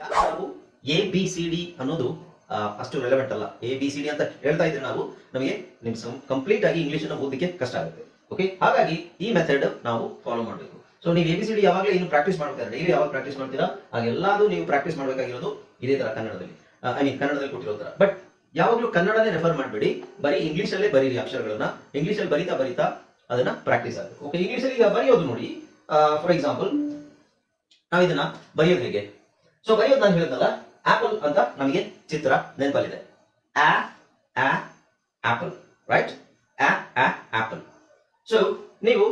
ನಾವು A B C D ಅನ್ನೋದು ಅಷ್ಟು ರೆಲೆವೆಂಟ್ ಅಲ್ಲ. ಎ ಬಿ ಸಿ ಡಿ ಅಂತ ಹೇಳ್ತಾ ಇದ್ರೆ ನಾವು ನಮಗೆ ನಿಮ್ಗೆ ಕಂಪ್ಲೀಟ್ ಆಗಿ ಇಂಗ್ಲಿಷ್ ಅನ್ನು ಓದಲಿಕ್ಕೆ ಕಷ್ಟ ಆಗುತ್ತೆ. ಓಕೆ ಹಾಗಾಗಿ ಈ ಮೆಥಡ್ ನಾವು ಫಾಲೋ ಮಾಡಬೇಕು. ಸೊ ನೀವು ಎ ಬಿ ಸಿ ಡಿ ಯಾವಾಗಲೇ ಇನ್ನು ಪ್ರಾಕ್ಟೀಸ್ ಮಾಡ್ತಾರೆ ಡೈಲಿ ಯಾವಾಗ ಪ್ರಾಕ್ಟೀಸ್ ಮಾಡ್ತೀರಾ? ಹಾಗೆಲ್ಲಾದ್ರೂ ನೀವು ಪ್ರಾಕ್ಟೀಸ್ ಮಾಡಬೇಕಾಗಿರೋದು ಇದೇ ತರ ಕನ್ನಡದಲ್ಲಿ. ಐ ಮೀನ್ ಕನ್ನಡದಲ್ಲಿ ಕೊಟ್ಟಿರೋ ತರ. ಬಟ್ ಯಾವಾಗಲೂ ಕನ್ನಡನೇ ರೆಫರ್ ಮಾಡಬೇಡಿ. ಬರೀ ಇಂಗ್ಲಿಷ್ ಅಲ್ಲೇ ಬರೀರಿ ಅಕ್ಷರಗಳನ್ನ. ಇಂಗ್ಲಿಷ್ ಅಲ್ಲಿ ಬರಿತಾ ಬರಿತಾ ಅದನ್ನ ಪ್ರಾಕ್ಟೀಸ್ ಆಗಬೇಕು ಓಕೆ ಇಂಗ್ಲಿಷ್ ಅಲ್ಲಿ ಈಗ ಬರೆಯೋದು ನೋಡಿ. ಫಾರ್ ಎಕ್ಸಾಂಪಲ್ ನಾವು ಇದನ್ನ ಬರೆಯೋದು ಹೇಗೆ? ಸೊ ಬರೆಯೋದು ನಾನು ಹೇಳಿದ್ನಲ್ಲ ಆಪಲ್ ಅಂತ ನಮಗೆ ಚಿತ್ರ ನೆನಪಲ್ಲಿದೆ. ಆ ಆ ಆಪಲ್ ರೈಟ್ ಆ ಆಪಲ್ ಸೊ ನೀವು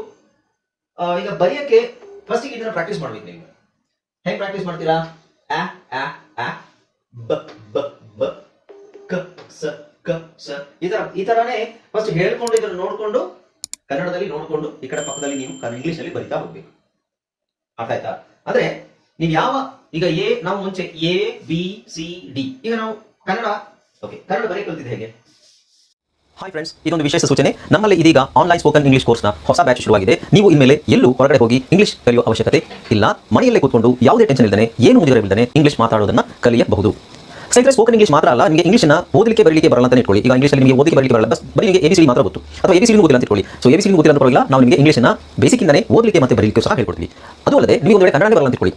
ಈಗ ಬರೆಯಕ್ಕೆ ಫಸ್ಟ್ ಇದನ್ನ ಪ್ರಾಕ್ಟೀಸ್ ಮಾಡ್ಬೇಕು ನೀವು. ಹೆಂಗ್ ಪ್ರಾಕ್ಟೀಸ್ ಮಾಡ್ತೀರಾ? ಆ ಬ ಬ ಬ, ಕ, ಸ ಕ, ಸ. ಈ ಈ ತರನೇ ಫಸ್ಟ್ ಹೇಳ್ಕೊಂಡು ಇದನ್ನ ನೋಡ್ಕೊಂಡು, ಕನ್ನಡದಲ್ಲಿ ನೋಡ್ಕೊಂಡು ಈ ಕಡೆ ಪಕ್ಕದಲ್ಲಿ ನೀವು ಇಂಗ್ಲಿಷ್ ಅಲ್ಲಿ ಬರಿತಾ ಹೋಗ್ಬೇಕು. ಅರ್ಥ ಆಯ್ತಾ? ಅಂದ್ರೆ, ನೀವು ಯಾವ ಈಗ ಎ ನಾವು ಮುಂಚೆ ಎ ಬಿ ಸಿ ಡಿ ಈಗ ನಾವು ಕನ್ನಡ ಓಕೆ ಕನ್ನಡ ಬರೀ ಕಲ್ತಿದ್ದು ಹೇಗೆ? ಹಾಯ್ ಫ್ರೆಂಡ್ಸ್ ಇದೊಂದು ವಿಶೇಷ ಸೂಚನೆ. ನಮ್ಮಲ್ಲಿ ಇದೀಗ ಆನ್ಲೈನ್ ಸ್ಪೋಕನ್ ಇಂಗ್ಲಿಷ್ ಕೋರ್ಸ್ನ ಹೊಸ ಬ್ಯಾಚ್ ಶುರುವಾಗಿದೆ. ನೀವು ಇನ್ಮೇಲೆ ಎಲ್ಲೂ ಹೊರಗಡೆ ಹೋಗಿ ಇಂಗ್ಲಿಷ್ ಕಲಿಯುವ ಅವಶ್ಯಕತೆ ಇಲ್ಲ. ಮನೆಯಲ್ಲೇ ಕೂತ್ಕೊಂಡು ಯಾವುದೇ ಟೆನ್ಷನ್ ಇಲ್ಲದೆ ಏನು ಮುಗಿದರೆ ಇಂಗ್ಲಿಷ್ ಮಾತಾಡೋದನ್ನ ಕಲಿಯಬಹುದು. ಸ್ನೇಹಿತರೆ ಸ್ಪೋಕನ್ ಇಂಗ್ಲಿಷ್ ಮಾತ್ರ ಅಲ್ಲ, ನಿಮಗೆ ಇಂಗ್ಲಿಷ್ನ ಓದಲಿಕ್ಕೆ ಬರಲಿಕ್ಕೆ ಬರಲ್ಲ ಅಂತ ಇಟ್ಕೊಳ್ಳಿ. ಈಗ ಇಂಗ್ಲಿಷ್ ನಿಮಗೆ ಓದಲಿಕ್ಕೆ ಬರಲಿಕ್ಕೆ ಬರಲ್ಲ. ಬಸ್ ಬರೀ ನಿಮಗೆ ಎಬಿಸಿ ಮಾತ್ರ ಗೊತ್ತು. ಅಥವಾ ಎಬಿಸಿ ಓದಿಲ್ಲ ಅಂತ ಇಟ್ಕೊಳ್ಳಿ. ಸೊ ಎಬಿಸಿ ಓದಿಲ್ಲ ಅಂತ ಪರವಾಗಿಲ್ಲ. ನಾವು ನಿಮಗೆ ಇಂಗ್ಲಿಷ್ನ ಬೇಸಿಕ್ಕಿಂದನೇ ಓದಲಿಕ್ಕೆ ಮತ್ತೆ ಬರಲಿಕ್ಕೆ ಸಹ ಹೇಳ್ಕೊಡ್ತೀವಿ. ಅದು ಅಲ್ಲದೆ ನೀವು ಒಂದು ಕನ್ನಡ ಬರಲ್ಲ ಅಂತ ಇಟ್ಕೊಳ್ಳಿ.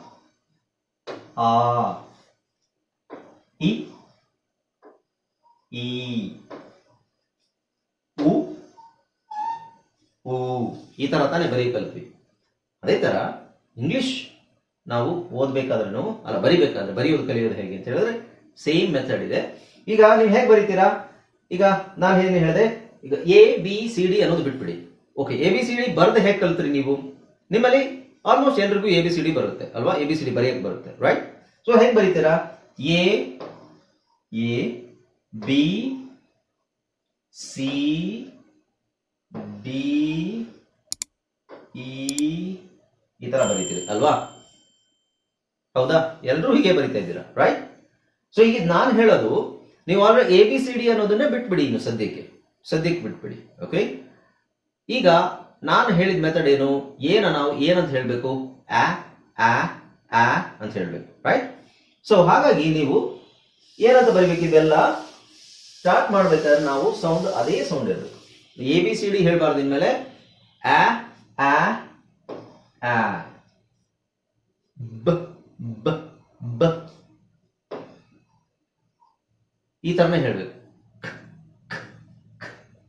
ಆ, ಇ, ಈ, ಉ ಊ ಈ ತರ ತಾನೇ ಬರೀ ಕಲ್ತ್ವಿ. ಅದೇ ತರ ಇಂಗ್ಲಿಷ್ ನಾವು ಓದ್ಬೇಕಾದ್ರೂ ಅಲ್ಲ ಬರಿಬೇಕಾದ್ರೆ ಬರೆಯೋದು ಕಲಿಯೋದು ಹೇಗೆ ಅಂತ ಹೇಳಿದ್ರೆ ಸೇಮ್ ಮೆಥಡ್ ಇದೆ. ಈಗ ನೀವು ಹೇಗೆ ಬರೀತೀರಾ? ಈಗ ನಾನು ಏನು ಹೇಳಿದೆ? ಈಗ ಎ, ಬಿ, ಸಿ, ಡಿ ಅನ್ನೋದು ಬಿಟ್ಬಿಡಿ. Okay A, B, C, D ಬರೆದು ಹೇಗೆ ಕಲ್ತ್ರಿ ನೀವು? ನಿಮ್ಮಲ್ಲಿ ಆಲ್ಮೋಸ್ಟ್ ಎಲ್ರಿಗೂ ಎ, ಬಿ, ಸಿ, ಡಿ ಬರುತ್ತೆ, ಅಲ್ವಾ? ಎ, ಬಿ, ಸಿ, ಡಿ ಬರೆಯಕ್ಕೆ ಬರುತ್ತೆ ರೈಟ್ ಸೊ ಹೆಂಗ್ ಬರೀತೀರಾ? A A B C D E ಈ ತರ ಬರೀತೀರಿ, ಅಲ್ವಾ? ಹೌದಾ? ಎಲ್ಲರೂ ಹೀಗೆ ಬರಿತಾ ಇದ್ದೀರಾ ರೈಟ್ ಸೊ ಈಗ ನಾನು ಹೇಳೋದು, ನೀವು already A B C D ಅನ್ನೋದನ್ನೇ ಬಿಟ್ಬಿಡಿ ಇನ್ನು ಸದ್ಯಕ್ಕೆ. ಸದ್ಯಕ್ಕೆ ಬಿಟ್ಬಿಡಿ ಓಕೆ ಈಗ ನಾನು ಹೇಳಿದ ಮೆಥಡ್ ಏನು? ಏನ ನಾವು ಏನಂತ ಹೇಳಬೇಕು, ಆ ಆ ಆ ಅಂತ ಹೇಳಬೇಕು ರೈಟ್ ಸೊ ಹಾಗಾಗಿ ನೀವು ಏನಂತ ಬರಬೇಕು? ಇದೆಲ್ಲ ಸ್ಟಾರ್ಟ್ ಮಾಡ್ಬೇಕಾದ್ರೆ ನಾವು ಸೌಂಡ್ ಅದೇ ಸೌಂಡ್ ಇರಬೇಕು. ಎ ಬಿ ಸಿ ಡಿ ಹೇಳ್ಬಾರ್ದು ಇನ್ಮೇಲೆ. ಆ ಆ ಆ. ಬ ಬ ಬ. ಈ ತರನೇ ಹೇಳ್ಬೇಕು.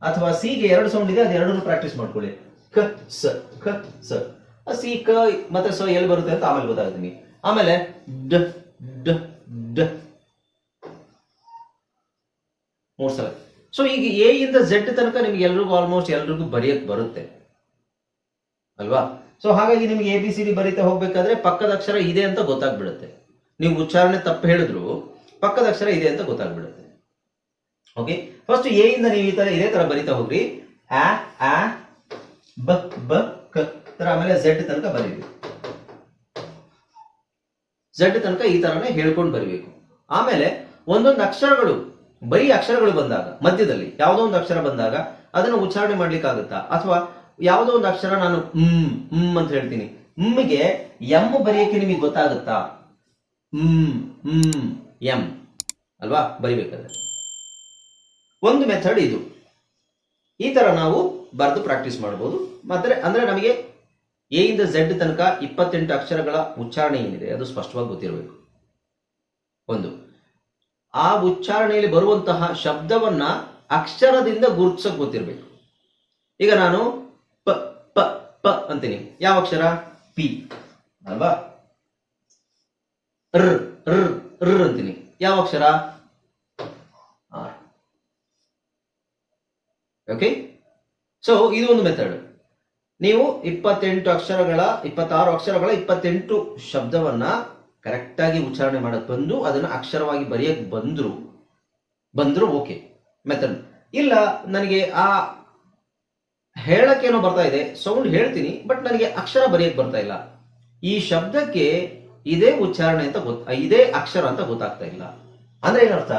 ಅಥವಾ ಸಿಗೆ ಎರಡು ಸೌಂಡ್ ಇದೆ, ಅದು ಎರಡನ್ನೂ ಪ್ರಾಕ್ಟೀಸ್ ಮಾಡ್ಕೊಳ್ಳಿ. ಕ, ಸ ಕ, ಸ. ಸಿ ಕ, ಮತ್ತೆ ಸ ಎಲ್ಲಿ ಬರುತ್ತೆ ಅಂತ ಆಮೇಲೆ ಗೊತ್ತಾಗುತ್ತೆ ಆಮೇಲೆ ಡ ಡ ಡ ಮೂರ್ ಸಲ ಸೊ ಈಗ ಎ ಇಂದ ಝೆಡ್ ತನಕ ನಿಮ್ಗೆ ಎಲ್ರಿಗೂ ಆಲ್ಮೋಸ್ಟ್ ಎಲ್ರಿಗೂ ಬರೆಯಕ್ ಬರುತ್ತೆ. ಅಲ್ವಾ? ಸೊ ಹಾಗಾಗಿ ನಿಮ್ಗೆ ಎ ಬಿ ಸಿ ಡಿ ಬರೀತಾ ಹೋಗ್ಬೇಕಾದ್ರೆ ಪಕ್ಕದ ಅಕ್ಷರ ಇದೆ ಅಂತ ಗೊತ್ತಾಗ್ಬಿಡುತ್ತೆ. ನೀವು ಉಚ್ಚಾರಣೆ ತಪ್ಪು ಹೇಳಿದ್ರು ಪಕ್ಕದ ಅಕ್ಷರ ಇದೆ ಅಂತ ಗೊತ್ತಾಗ್ಬಿಡುತ್ತೆ. ಓಕೆ ಫಸ್ಟ್ ಎ ಇಂದ ನೀವು ಈ ತರ ಇದೇ ತರ ಬರಿತಾ ಹೋಗ್ರಿ. ಆ ಆ, ಬ ಬ, ಕ, ತರ ಆಮೇಲೆ ಝೆಡ್ ತನಕ ಬರೀರಿ. ಝೆಡ್ ತನಕ ಈ ತರನೇ ಹೇಳ್ಕೊಂಡು ಬರಬೇಕು. ಆಮೇಲೆ ಒಂದೊಂದು ಅಕ್ಷರಗಳು, ಬರೀ ಅಕ್ಷರಗಳು ಬಂದಾಗ, ಮಧ್ಯದಲ್ಲಿ, ಯಾವುದೋ ಒಂದು ಅಕ್ಷರ ಬಂದಾಗ ಅದನ್ನು ಉಚ್ಚಾರಣೆ ಮಾಡ್ಲಿಕ್ಕಾಗುತ್ತಾ? ಅಥವಾ ಯಾವುದೋ ಒಂದು ಅಕ್ಷರ ನಾನು ಹ್ಮ್ ಹ್ಮ್ ಅಂತ ಹೇಳ್ತೀನಿ. ಹಮ್ಮಿಗೆ ಎಂ ಬರೆಯಕ್ಕೆ ನಿಮಗೆ ಗೊತ್ತಾಗುತ್ತಾ? ಹ್ಮ್ ಹ್ಮ್ ಎಂ ಅಲ್ವಾ? ಬರಿಬೇಕಾದ್ರೆ. ಒಂದು ಮೆಥಡ್ ಇದು. ಈ ತರ ನಾವು ಬರೆದು ಪ್ರಾಕ್ಟೀಸ್ ಮಾಡ್ಬೋದು. ಮತ್ತೆ ಅಂದ್ರೆ ನಮಗೆ ಎ ಇಂದ ಝೆಡ್ ತನಕ ಇಪ್ಪತ್ತೆಂಟು ಅಕ್ಷರಗಳ ಉಚ್ಚಾರಣೆ ಏನಿದೆ? ಅದು ಸ್ಪಷ್ಟವಾಗಿ ಗೊತ್ತಿರಬೇಕು. ಒಂದು, ಆ ಉಚ್ಚಾರಣೆಯಲ್ಲಿ ಬರುವಂತಹ ಶಬ್ದವನ್ನ ಅಕ್ಷರದಿಂದ ಗುರುತಿಸಕ್ ಗೊತ್ತಿರಬೇಕು. ಈಗ ನಾನು ಪ ಪ ಪ ಅಂತೀನಿ. ಯಾವ ಅಕ್ಷರ? ಪಿ ಅಲ್ವಾ? ರ್ ರ್ ಅಂತೀನಿ. ಯಾವ ಅಕ್ಷರ? ಓಕೆ ಸೊ ಇದು ಒಂದು ಮೆಥಡ್ ನೀವು ಇಪ್ಪತ್ತೆಂಟು ಅಕ್ಷರಗಳ, ಇಪ್ಪತ್ತಾರು ಅಕ್ಷರಗಳ ಇಪ್ಪತ್ತೆಂಟು ಶಬ್ದವನ್ನ ಕರೆಕ್ಟಾಗಿ ಉಚ್ಚಾರಣೆ ಮಾಡಕ್ ಬಂದು ಅದನ್ನ ಅಕ್ಷರವಾಗಿ ಬರೆಯಕ್ ಬಂದ್ರು ಬಂದ್ರು ಓಕೆ ಮೆಥಡ್ ಇಲ್ಲ, ನನಗೆ ಆ ಹೇಳಕ್ಕೇನೋ ಬರ್ತಾ ಇದೆ ಸೌಂಡ್ ಹೇಳ್ತೀನಿ ಬಟ್ ನನಗೆ ಅಕ್ಷರ ಬರೆಯಕ್ ಬರ್ತಾ ಇಲ್ಲ. ಈ ಶಬ್ದಕ್ಕೆ ಇದೇ ಉಚ್ಚಾರಣೆ ಅಂತ ಗೊತ್ತ ಇದೇ ಅಕ್ಷರ ಅಂತ ಗೊತ್ತಾಗ್ತಾ ಇಲ್ಲ. ಅಂದ್ರೆ ಏನರ್ಥ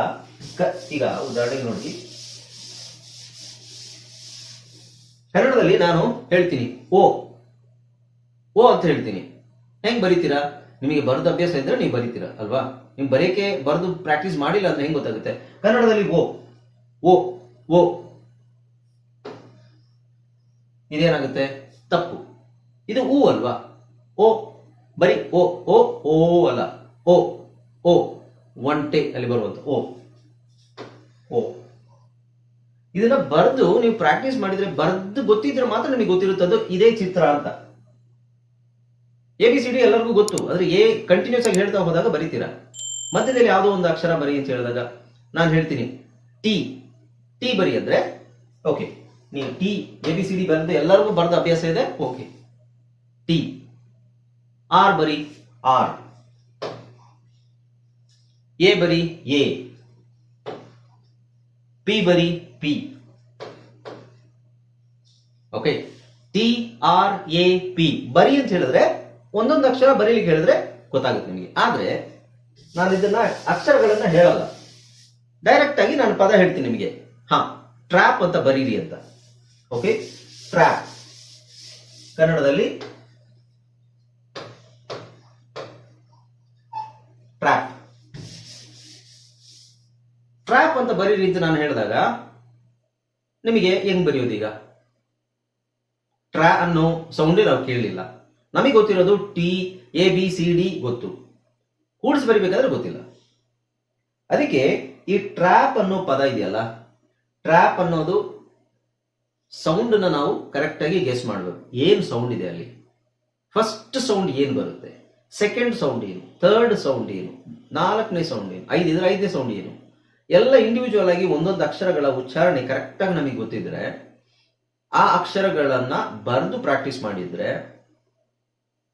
ಈಗ ಉದಾಹರಣೆಗೆ ನೋಡಿ. ಕನ್ನಡದಲ್ಲಿ ನಾನು ಹೇಳ್ತೀನಿ, ಓ ಓ ಅಂತ ಹೇಳ್ತೀನಿ. ಹೆಂಗ್ ಬರೀತೀರಾ? ನಿಮಗೆ ಬರೆದು ಅಭ್ಯಾಸ ಇದ್ರೆ ನೀವು ಬರೀತೀರಾ, ಅಲ್ವಾ? ನೀವು ಬರೆಯಕ್ಕೆ ಬರೆದು ಪ್ರಾಕ್ಟೀಸ್ ಮಾಡಿಲ್ಲ ಅಂದ್ರೆ ಹೆಂಗ್ ಗೊತ್ತಾಗುತ್ತೆ? ಕನ್ನಡದಲ್ಲಿ ಓ ಓ ಓ. ಇದೇನಾಗುತ್ತೆ? ತಪ್ಪು. ಇದು ಊ ಅಲ್ವಾ? ಓ, ಬರೀ ಓ ಓ ಓ ಅಲ್ಲ. ಓ ಓ. ಒಂಟೆ ಅಲ್ಲಿ ಬರುವಂತ, ಓ. ಓ. ಇದನ್ನ ಬರೆದು ನೀವು ಪ್ರಾಕ್ಟೀಸ್ ಮಾಡಿದ್ರೆ ಬರೆದು ಗೊತ್ತಿದ್ರೆ ಮಾತ್ರ ನಿಮಗೆ ಗೊತ್ತಿರುತ್ತದು ಇದೇ ಚಿತ್ರ ಅಂತ. ಎ ಬಿ ಸಿ ಡಿ ಎಲ್ಲರಿಗೂ ಗೊತ್ತು. ಆದ್ರೆ ಎ ಕಂಟಿನ್ಯೂಸ್ ಆಗಿ ಹೇಳ್ತಾ ಹೋದಾಗ ಬರೀತೀರಾ? ಮಧ್ಯದಲ್ಲಿ ಯಾವುದೋ ಒಂದು ಅಕ್ಷರ ಬರಿ ಅಂತ ಹೇಳಿದಾಗ ನಾನು ಹೇಳ್ತೀನಿ. ಟಿ ಟಿ ಬರಿ ಅಂದ್ರೆ ಓಕೆ ನೀವು T A B C D ಬರೆದು ಎಲ್ಲರಿಗೂ ಬರೆದ ಅಭ್ಯಾಸ ಇದೆ ಓಕೆ ಟಿ ಆರ್ ಬರಿ ಆರ್ ಎ ಬರಿ ಎ ಪಿ ಬರಿ P okay T R A P ಬರಿ ಅಂತ ಹೇಳಿದ್ರೆ, ಒಂದೊಂದು ಅಕ್ಷರ ಬರೀಲಿಕ್ಕೆ ಹೇಳಿದ್ರೆ ಗೊತ್ತಾಗುತ್ತೆ ನಿಮಗೆ. ಆದ್ರೆ, ನಾನು ಇದನ್ನ ಅಕ್ಷರಗಳನ್ನ ಹೇಳಲ್ಲ. ಡೈರೆಕ್ಟ್ ಆಗಿ ನಾನು ಪದ ಹೇಳ್ತೀನಿ ನಿಮಗೆ. ಹಾ ಟ್ರ್ಯಾಪ್ ಅಂತ ಬರೀರಿ ಅಂತ. ಓಕೆ ಟ್ರ್ಯಾಪ್ ಕನ್ನಡದಲ್ಲಿ ಟ್ರ್ಯಾಪ್ ಟ್ರ್ಯಾಪ್ ಅಂತ ಬರೀರಿ ಅಂತ ನಾನು ಹೇಳಿದಾಗ ನಿಮಗೆ ಹೆಂಗ್ ಬರೆಯೋದು ಈಗ? ಟ್ರಾ ಅನ್ನೋ ಸೌಂಡೇ ನಾವು ಕೇಳಲಿಲ್ಲ. ನಮಗೆ ಗೊತ್ತಿರೋದು T A B C D ಗೊತ್ತು. ಕೂಡಿಸಿ ಬರಿಬೇಕಾದ್ರೆ ಗೊತ್ತಿಲ್ಲ. ಅದಕ್ಕೆ ಈ ಟ್ರ್ಯಾಪ್ ಅನ್ನೋ ಪದ ಇದೆಯಲ್ಲ ಟ್ರ್ಯಾಪ್ ಅನ್ನೋದು ಸೌಂಡ್ ನಾವು ಕರೆಕ್ಟಾಗಿ ಗೆಸ್ ಮಾಡಬೇಕು. ಏನು ಸೌಂಡ್ ಇದೆ ಅಲ್ಲಿ? ಫಸ್ಟ್ ಸೌಂಡ್ ಏನು ಬರುತ್ತೆ? ಸೆಕೆಂಡ್ ಸೌಂಡ್ ಏನು? ಥರ್ಡ್ ಸೌಂಡ್ ಏನು? ನಾಲ್ಕನೇ ಸೌಂಡ್ ಏನು? ಐದು ಇದ್ರೆ ಐದನೇ ಸೌಂಡ್ ಏನು? ಎಲ್ಲ ಇಂಡಿವಿಜುವಲ್ ಆಗಿ ಒಂದೊಂದು ಅಕ್ಷರಗಳ ಉಚ್ಚಾರಣೆ ಕರೆಕ್ಟ್ ಆಗಿ ನಮಗೆ ಗೊತ್ತಿದ್ರೆ, ಆ ಅಕ್ಷರಗಳನ್ನ ಬರೆದು ಪ್ರಾಕ್ಟೀಸ್ ಮಾಡಿದ್ರೆ,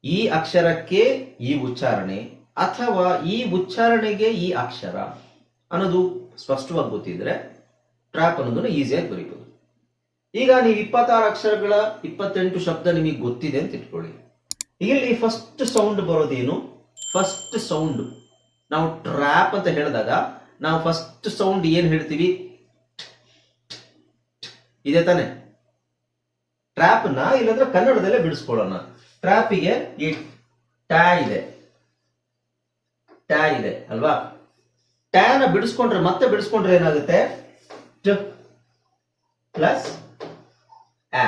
ಈ ಅಕ್ಷರಕ್ಕೆ ಈ ಉಚ್ಚಾರಣೆ ಅಥವಾ ಈ ಉಚ್ಚಾರಣೆಗೆ ಈ ಅಕ್ಷರ ಅನ್ನೋದು ಸ್ಪಷ್ಟವಾಗಿ ಗೊತ್ತಿದ್ರೆ ಟ್ರ್ಯಾಪ್ ಅನ್ನೋದನ್ನ ಈಸಿಯಾಗಿ ಬರೀಬಹುದು ಈಗ ನೀವು ಇಪ್ಪತ್ತಾರು ಅಕ್ಷರಗಳ ಇಪ್ಪತ್ತೆಂಟು ಶಬ್ದ ನಿಮಗೆ ಗೊತ್ತಿದೆ ಅಂತ ಇಟ್ಕೊಳ್ಳಿ. ಇಲ್ಲಿ ಫಸ್ಟ್ ಸೌಂಡ್ ಬರೋದೇನು? ಫಸ್ಟ್ ಸೌಂಡ್ ನಾವು ಟ್ರ್ಯಾಪ್ ಅಂತ ಹೇಳಿದಾಗ ನಾವು ಫಸ್ಟ್ ಸೌಂಡ್ ಏನ್ ಹೇಳ್ತೀವಿ? ಇದೆ ತಾನೆ. ಟ್ರ್ಯಾಪ್ನ ಇಲ್ಲಂದ್ರೆ ಕನ್ನಡದಲ್ಲೇ ಬಿಡಿಸ್ಕೊಳ್ಳೋಣ. ಟ್ರ್ಯಾಪಿಗೆ ಈ ಟ್ಯಾ ಇದೆ. ಟ್ಯಾ ಇದೆ, ಅಲ್ವಾ? ಟ್ಯಾನ ಬಿಡಿಸ್ಕೊಂಡ್ರೆ ಮತ್ತೆ ಬಿಡಿಸ್ಕೊಂಡ್ರೆ ಏನಾಗುತ್ತೆ? ಟ ಪ್ಲಸ್ ಆ